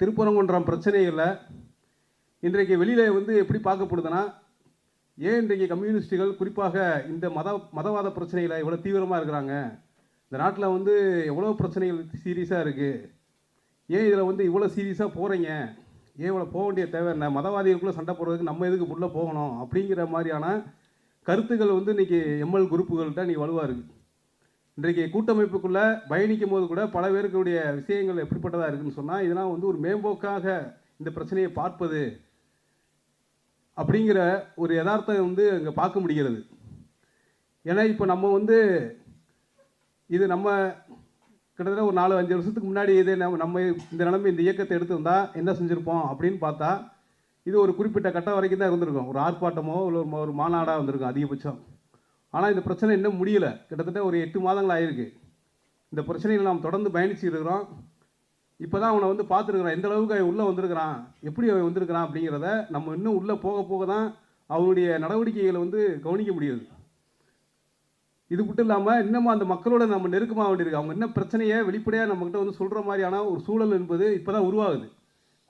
திருப்பரங்குன்றம் பிரச்சனைகளில் இன்றைக்கு வெளியில் வந்து எப்படி பார்க்கப்படுதுன்னா ஏன் இன்றைக்கு கம்யூனிஸ்டுகள் குறிப்பாக இந்த மத மதவாத பிரச்சனையில் இவ்வளோ தீவிரமாக இருக்கிறாங்க? இந்த நாட்டில் வந்து எவ்வளோ பிரச்சனைகள் சீரியஸாக இருக்குது ஏன் இதில் வந்து இவ்வளோ சீரியஸாக போகிறீங்க ஏன் இவ்வளோ போக வேண்டிய தேவை என்ன? மதவாதிகளுக்குள்ளே சண்டை போடுறதுக்கு நம்ம எதுக்கு உள்ளே போகணும்? அப்படிங்கிற மாதிரியான கருத்துக்கள் வந்து இன்றைக்கி எம்எல் குரூப்புகள்கிட்ட நீ வலுவாக இருக்குது இன்றைக்கு கூட்டமைப்புக்குள்ளே பயணிக்கும் போது கூட பல பேருக்குடைய விஷயங்கள் எப்படிப்பட்டதாக இருக்குன்னு சொன்னால் இதெல்லாம் வந்து ஒரு மேம்போக்காக இந்த பிரச்சனையை பார்ப்பது அப்படிங்கிற ஒரு யதார்த்தம் வந்து அங்கே பார்க்க முடிகிறது. ஏன்னா இப்போ நம்ம வந்து இது நம்ம கிட்டத்தட்ட ஒரு நாலு அஞ்சு வருஷத்துக்கு முன்னாடி இதே நம்ம நம்ம இந்த நிலைமை இந்த இயக்கத்தை எடுத்திருந்தா என்ன செஞ்சுருப்போம் அப்படின்னு பார்த்தா இது ஒரு குறிப்பிட்ட கட்டம் வரைக்கும் தான் இருந்திருக்கும். ஒரு ஆர்ப்பாட்டமோ இல்லை ஒரு மாநாடாக வந்திருக்கும் அதிகபட்சம். ஆனால் இந்த பிரச்சனை இன்னும் முடியல. கிட்டத்தட்ட ஒரு எட்டு மாதங்கள் ஆயிருக்கு. இந்த பிரச்சனையில் நாம் தொடர்ந்து பயணிச்சுட்டு இருக்கிறோம். இப்போ தான் அவனை வந்து பார்த்துருக்குறான். எந்த அளவுக்கு அவன் உள்ளே வந்திருக்கிறான்? எப்படி அவன் வந்திருக்கிறான் அப்படிங்கிறத நம்ம இன்னும் உள்ளே போக போக தான் அவனுடைய நடவடிக்கைகளை வந்து கவனிக்க முடியுது. இது மட்டும் இல்லாமல் இன்னமும் அந்த மக்களோட நம்ம நெருக்கமாக வேண்டியிருக்கு. அவங்க என்ன பிரச்சனையை வெளிப்படையாக நம்மக்கிட்ட வந்து சொல்கிற மாதிரியான ஒரு சூழல் என்பது இப்போ தான் உருவாகுது.